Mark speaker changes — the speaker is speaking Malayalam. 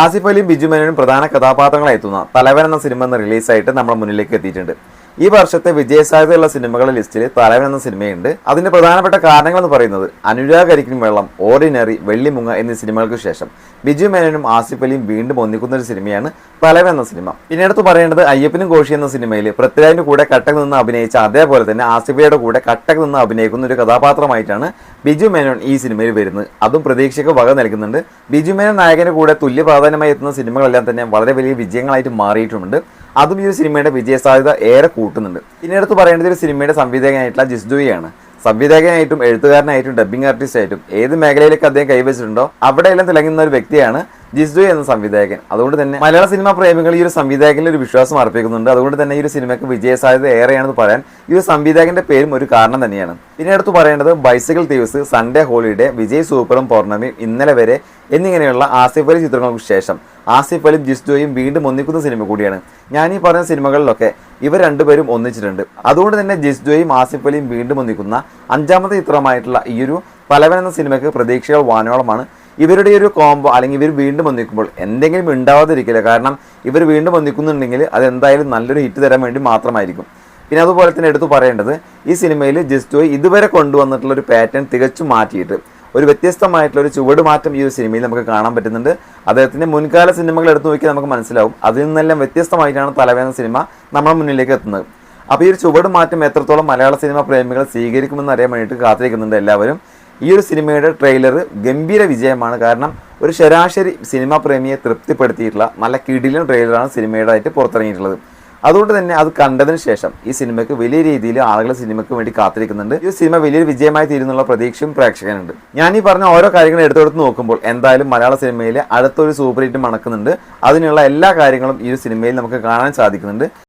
Speaker 1: ആസിഫ് അലിയും ബിജു മേനോനും പ്രധാന കഥാപാത്രങ്ങളായി എത്തുന്ന തലവൻ എന്ന സിനിമ റിലീസായിട്ട് നമ്മുടെ മുന്നിലേക്ക് എത്തിയിട്ടുണ്ട്. ഈ വർഷത്തെ വിജയസാധ്യതയുള്ള സിനിമകളുടെ ലിസ്റ്റിൽ തലവൻ എന്ന സിനിമയുണ്ട്. അതിന്റെ പ്രധാനപ്പെട്ട കാരണങ്ങൾ എന്ന് പറയുന്നത് അനുരാഗ് അരിക്കും വെള്ളം ഓർഡിനറി വെള്ളിമുങ്ങ എന്നീ സിനിമകൾക്ക് ശേഷം. ബിജു മേനോനും ആസിഫ് അലിയും വീണ്ടും ഒന്നിക്കുന്ന ഒരു സിനിമയാണ് തലവൻ എന്ന സിനിമ. പിന്നെ അടുത്ത് പറയേണ്ടത് അയ്യപ്പനും കോശി എന്ന സിനിമയിൽ പൃഥ്വിരാജിന്റെ കൂടെ കട്ടക്ക് നിന്ന് അഭിനയിച്ച അതേപോലെ തന്നെ ആസിഫയുടെ കൂടെ കട്ടക്ക് നിന്ന് അഭിനയിക്കുന്ന ഒരു കഥാപാത്രമായിട്ടാണ് ബിജു മേനോൻ ഈ സിനിമയിൽ വരുന്നത്. അതും പ്രതീക്ഷയ്ക്ക് വക നൽകുന്നുണ്ട്. ബിജു മേനോൻ നായകന്റെ കൂടെ തുല്യ പ്രാധാന്യമായി എത്തുന്ന സിനിമകളെല്ലാം തന്നെ വളരെ വലിയ വിജയങ്ങളായിട്ട് മാറിയിട്ടുമുണ്ട്. അതും ഈ ഒരു സിനിമയുടെ വിജയ സാധ്യത ഏറെ കൂട്ടുന്നുണ്ട്. പിന്നെ അടുത്ത് പറയേണ്ടത് ഒരു സിനിമയുടെ സംവിധായകനായിട്ടുള്ള ജിസ്ജോയാണ് സംവിധായകനായിട്ടും എഴുത്തുകാരനായിട്ടും ഡബ്ബിംഗ് ആർട്ടിസ്റ്റ് ആയിട്ടും ഏത് മേഖലയിലേക്ക് അദ്ദേഹം കൈവച്ചിട്ടുണ്ടോ അവിടെയെല്ലാം തിളങ്ങുന്ന ഒരു വ്യക്തിയാണ് ജിസ്ജു എന്ന സംവിധായകൻ. അതുകൊണ്ട് തന്നെ മലയാള സിനിമാ പ്രേമികൾ ഈ ഒരു സംവിധായകനിൽ ഒരു വിശ്വാസം അർപ്പിക്കുന്നുണ്ട്. അതുകൊണ്ട് തന്നെ ഈ ഒരു സിനിമയ്ക്ക് വിജയസാധ്യത ഏറെയാണെന്ന് പറയാൻ ഈ ഒരു സംവിധായകന്റെ പേരും ഒരു കാരണം തന്നെയാണ്. പിന്നെ അടുത്ത് പറയേണ്ടത് bicycle thieves Sunday holiday Vijay സൂപ്പറും പൗർണമിയും ഇന്നലെ വരെ എന്നിങ്ങനെയുള്ള ആസിഫ് അലി ചിത്രങ്ങൾക്ക് ശേഷം. ആസിഫ് അലിയും ജിസ്ജോയും വീണ്ടും ഒന്നിക്കുന്ന സിനിമ കൂടിയാണ്. ഞാൻ ഈ പറഞ്ഞ സിനിമകളിലൊക്കെ ഇവർ രണ്ടുപേരും ഒന്നിച്ചിട്ടുണ്ട്. അതുകൊണ്ട് തന്നെ ജിസ്ജോയും ആസിഫ് അലിയും വീണ്ടും ഒന്നിക്കുന്ന അഞ്ചാമത്തെ ചിത്രമായിട്ടുള്ള ഈ ഒരു പലവൻ എന്ന സിനിമയ്ക്ക് പ്രതീക്ഷകൾ വാനോളമാണ്. ഇവരുടെ ഒരു കോംബോ അല്ലെങ്കിൽ ഇവർ വീണ്ടും ഒന്നിക്കുമ്പോൾ എന്തെങ്കിലും ഉണ്ടാവാതിരിക്കില്ല കാരണം ഇവർ വീണ്ടും ഒന്നിക്കുന്നുണ്ടെങ്കിൽ അതെന്തായാലും നല്ലൊരു ഹിറ്റ് തരാൻ വേണ്ടി മാത്രമായിരിക്കും. പിന്നെ അതുപോലെ തന്നെ എടുത്തു പറയേണ്ടത് ഈ സിനിമയിൽ ജിസ്റ്റോയ് ഇതുവരെ കൊണ്ടുവന്നിട്ടുള്ള ഒരു പാറ്റേൺ തികച്ചും മാറ്റിയിട്ട് ഒരു വ്യത്യസ്തമായിട്ടുള്ള ഒരു ചുവട് മാറ്റം ഈ ഒരു സിനിമയിൽ നമുക്ക് കാണാൻ പറ്റുന്നുണ്ട്. അദ്ദേഹത്തിന്റെ മുൻകാല സിനിമകൾ എടുത്തു നോക്കിയാൽ നമുക്ക് മനസ്സിലാവും. അതിൽ നിന്നെല്ലാം വ്യത്യസ്തമായിട്ടാണ് തലവേദന സിനിമ നമ്മുടെ മുന്നിലേക്ക് എത്തുന്നത്. അപ്പോൾ ഈ ഒരു ചുവട് മാറ്റം എത്രത്തോളം മലയാള സിനിമ പ്രേമികൾ സ്വീകരിക്കുമെന്ന് അറിയാൻ വേണ്ടിയിട്ട് കാത്തിരിക്കുന്നുണ്ട് എല്ലാവരും. ഈ ഒരു സിനിമയുടെ ട്രെയിലർ ഗംഭീര വിജയമാണ്. കാരണം ഒരു ശരാശരി സിനിമാ പ്രേമിയെ തൃപ്തിപ്പെടുത്തിയിട്ടുള്ള നല്ല കിടിലൻ ട്രെയിലറാണ് സിനിമയുടെ ആയിട്ട് പുറത്തിറങ്ങിയിട്ടുള്ളത്. അതുകൊണ്ട് തന്നെ അത് കണ്ടതിന് ശേഷം ഈ സിനിമയ്ക്ക് വലിയ രീതിയിൽ ആളുകൾ സിനിമയ്ക്ക് വേണ്ടി കാത്തിരിക്കുന്നുണ്ട്. ഈ സിനിമ വലിയൊരു വിജയമായി തീരുന്നുള്ള പ്രതീക്ഷയും പ്രേക്ഷകനുണ്ട്. ഞാൻ ഈ പറഞ്ഞ ഓരോ കാര്യങ്ങൾ എടുത്തെടുത്ത് നോക്കുമ്പോൾ എന്തായാലും മലയാള സിനിമയിലെ അടുത്തൊരു സൂപ്പർ ഹിറ്റ് മണക്കുന്നുണ്ട്. അതിനുള്ള എല്ലാ കാര്യങ്ങളും ഈ സിനിമയിൽ നമുക്ക് കാണാൻ സാധിക്കുന്നുണ്ട്.